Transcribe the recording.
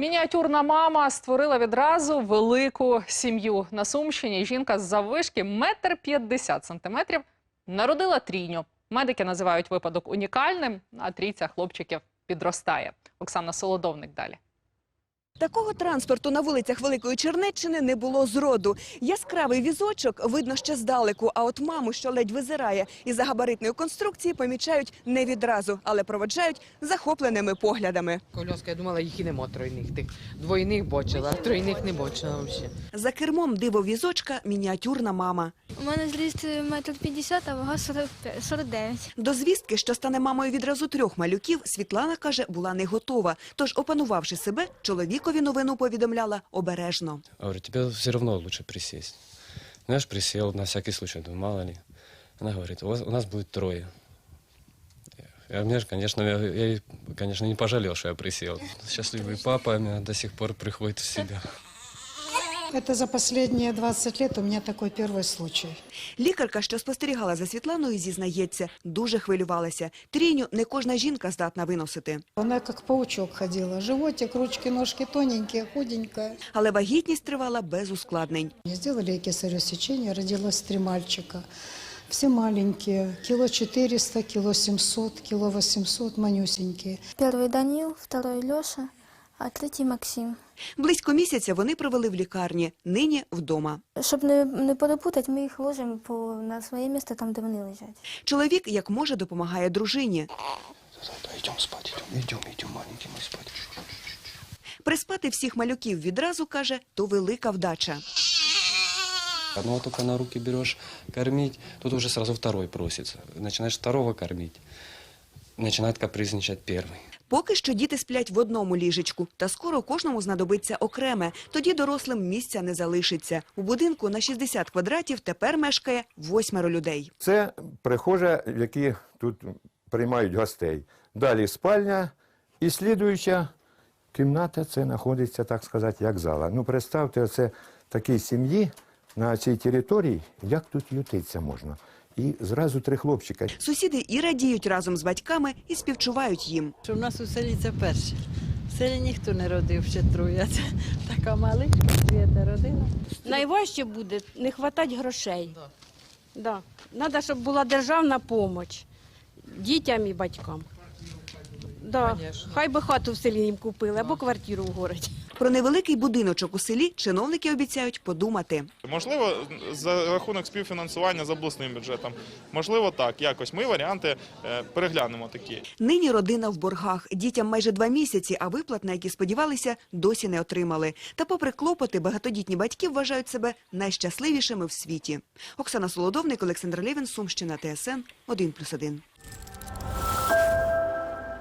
Мініатюрна мама створила відразу велику сім'ю. На Сумщині жінка з заввишки метр п'ятдесят сантиметрів народила трійню. Медики називають випадок унікальним, а трійця хлопчиків підростає. Оксана Солодовник далі. Такого транспорту на вулицях Великої Чернеччини не було зроду. Яскравий візочок видно ще здалеку, а от маму, що ледь визирає із-за габаритної конструкції, помічають не відразу, але проводжають захопленими поглядами. Коляска, я думала, їх і нема тройних. Тих двойних бачила, а тройних не бачила взагалі. За кермом диво візочка мініатюрна мама. У мене зріст метр п'ятдесят, а вага 45 49. До звістки, що стане мамою відразу трьох малюків, Світлана каже, була не готова. Тож, опанувавши себе, чоловікові новину повідомляла обережно. Говорю, тебе все одно краще присісти. Ну, я ж присел на всякий случай, думаю, мало ли. Она говорит, у, вас, у нас будет трое. Я, мне же, конечно, я, я, конечно, не пожалел, что я присел. Счастливый папа меня до сих пор приходит в себя. Это за последние 20 лет у меня такой первый случай. Лікарка, що спостерігала за Світланою, зізнається, дуже хвилювалася. Трійню не кожна жінка здатна виносити. Она как паучок ходила. Животик, ручки, ножки тоненькие, худенькая. Але вагітність тривала без ускладнень. Сделали ей кесарево сечение, родилось три мальчика. Все маленькие, кило 400, кило 700, кило 800, манюсенькие. Перший Данил, второй Льоша, а третій Максим. Близько місяця вони провели в лікарні, нині вдома. Щоб не, не перепутати, ми їх ложимо по, на своє місце, там, де вони лежать. Чоловік, як може, допомагає дружині. Идем спать, идем, идем, идем, маленький мой спать. Приспати всіх малюків відразу, каже, то велика вдача. Одного только на руки берешь кормить, тут уже сразу второй просится. Начинаешь второго кормить, начинает капризничать первый. Поки що діти сплять в одному ліжечку, та скоро кожному знадобиться окреме. Тоді дорослим місця не залишиться. У будинку на 60 квадратів тепер мешкає восьмеро людей. Це прихожа, які тут приймають гостей. Далі спальня і слідуюча кімната, це знаходиться, так сказати, як зала. Ну, представте, це такій сім'ї на цій території, як тут ютиться можна. І зразу три хлопчика. Сусіди і радіють разом з батьками, і співчувають їм. Що в нас у селі це перше. В селі ніхто не родив ще троє. Це така маленька Свята родина. Найважче буде не вистачати грошей. Да. Треба, щоб була державна допомога дітям і батькам. Да. Конечно. Хай би хату в селі їм купили або квартиру в городі. Про невеликий будиночок у селі чиновники обіцяють подумати. Можливо, за рахунок співфінансування з обласним бюджетом. Можливо, так, якось. Ми варіанти е, переглянемо такі. Нині родина в боргах. Дітям майже два місяці, а виплат, на які сподівалися, досі не отримали. Та попри клопоти, багатодітні батьки вважають себе найщасливішими в світі. Оксана Солодовник, Олександр Левін, Сумщина, ТСН 1+,1.